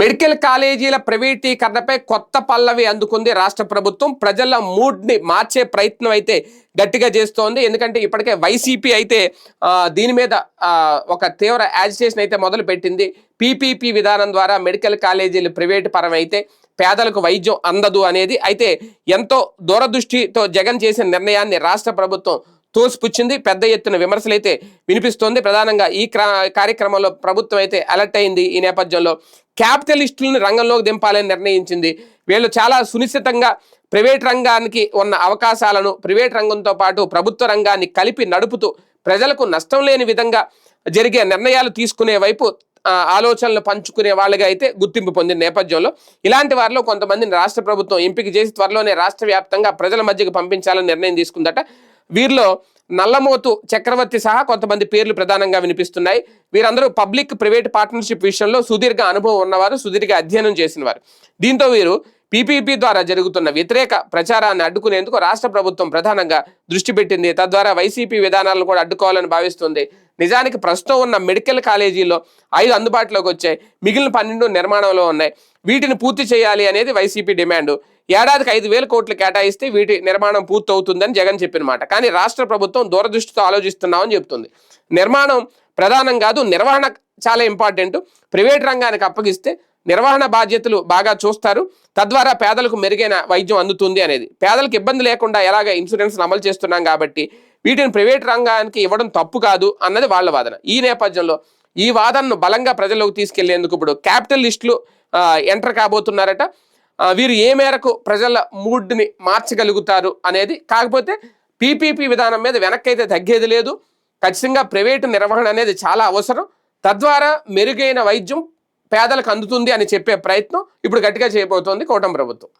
Medical కాలేజీల ప్రైవేటీకరణపై కొత్త పల్లవి అందుకుంది రాష్ట్ర ప్రభుత్వం. ప్రజల మూడ్ని మార్చే ప్రయత్నం అయితే గట్టిగా చేస్తోంది. ఎందుకంటే ఇప్పటికే వైసీపీ అయితే దీని మీద ఒక తీవ్ర యాజిటేషన్ అయితే మొదలు పెట్టింది పీపీపీ విధానం ద్వారా మెడికల్ కాలేజీలు ప్రైవేట్ పరం అయితే పేదలకు వైద్యం అందదు అనేది. అయితే ఎంతో దూరదృష్టితో జగన్ చేసిన నిర్ణయాన్ని రాష్ట్ర ప్రభుత్వం తోసిపుచ్చింది. పెద్ద ఎత్తున విమర్శలు అయితే వినిపిస్తోంది. ప్రధానంగా ఈ క్రా- కార్యక్రమంలో ప్రభుత్వం అయితే అలర్ట్ అయింది ఈ నేపథ్యంలో. క్యాపిటలిస్టులను రంగంలోకి దింపాలని నిర్ణయించింది. వీళ్ళు చాలా సునిశ్చితంగా ప్రైవేట్ రంగానికి ఉన్న అవకాశాలను ప్రైవేట్ రంగంతో పాటు ప్రభుత్వ రంగాన్ని కలిపి నడుపుతూ ప్రజలకు నష్టం లేని విధంగా జరిగే నిర్ణయాలు తీసుకునే వైపు ఆలోచనలు పంచుకునే వాళ్ళగా అయితే గుర్తింపు పొందిన నేపథ్యంలో ఇలాంటి వారిలో కొంతమందిని రాష్ట్ర ప్రభుత్వం ఎంపిక చేసి త్వరలోనే రాష్ట్ర వ్యాప్తంగా ప్రజల మధ్యకు పంపించాలని నిర్ణయం తీసుకుందట వీరిలో నల్లమోతు చక్రవర్తి సహా కొంతమంది పేర్లు ప్రధానంగా వినిపిస్తున్నాయి. వీరందరూ పబ్లిక్ ప్రైవేట్ పార్ట్నర్షిప్ విషయంలో సుదీర్ఘ అనుభవం ఉన్నవారు సుదీర్ఘ అధ్యయనం చేసిన వారు దీంతో వీరు పీపీపీ ద్వారా జరుగుతున్న వ్యతిరేక ప్రచారాన్ని అడ్డుకునేందుకు రాష్ట్ర ప్రభుత్వం ప్రధానంగా దృష్టి పెట్టింది. తద్వారా వైసీపీ విధానాలను కూడా అడ్డుకోవాలని భావిస్తుంది. నిజానికి ప్రస్తుతం ఉన్న మెడికల్ కాలేజీలో ఐదు అందుబాటులోకి వచ్చాయి. మిగిలిన పన్నెండు నిర్మాణంలో ఉన్నాయి. వీటిని పూర్తి చేయాలి అనేది వైసీపీ డిమాండ్. ఏడాదికి ఐదు వేల కోట్లు కేటాయిస్తే వీటి నిర్మాణం పూర్తవుతుందని జగన్ చెప్పినమాట కానీ రాష్ట్ర ప్రభుత్వం దూరదృష్టితో ఆలోచిస్తున్నామని చెప్తుంది. నిర్మాణం ప్రధానం కాదు నిర్వహణ చాలా ఇంపార్టెంట్. ప్రైవేట్ రంగానికి అప్పగిస్తే నిర్వహణ బాధ్యతలు బాగా చూస్తారు. తద్వారా పేదలకు మెరుగైన వైద్యం అందుతుంది అనేది. పేదలకు ఇబ్బంది లేకుండా ఎలాగ ఇన్సూరెన్స్ని అమలు చేస్తున్నాం కాబట్టి వీటిని ప్రైవేట్ రంగానికి ఇవ్వడం తప్పు కాదు అన్నది వాళ్ళ వాదన. ఈ నేపథ్యంలో ఈ వాదనను బలంగా ప్రజల్లోకి తీసుకెళ్ళేందుకు ఇప్పుడు క్యాపిటలిస్టులు ఎంటర్ కాబోతున్నారట. వీరు ఏ మేరకు ప్రజల మూడ్ని మార్చగలుగుతారు అనేది కాకపోతే పీపీపీ విధానం మీద వెనక్కి అయితే తగ్గేది లేదు. ఖచ్చితంగా ప్రైవేటు నిర్వహణ అనేది చాలా అవసరం. తద్వారా మెరుగైన వైద్యం పేదలకు అందుతుంది అని చెప్పే ప్రయత్నం ఇప్పుడు గట్టిగా చేయబోతోంది కోటం ప్రభుత్వం.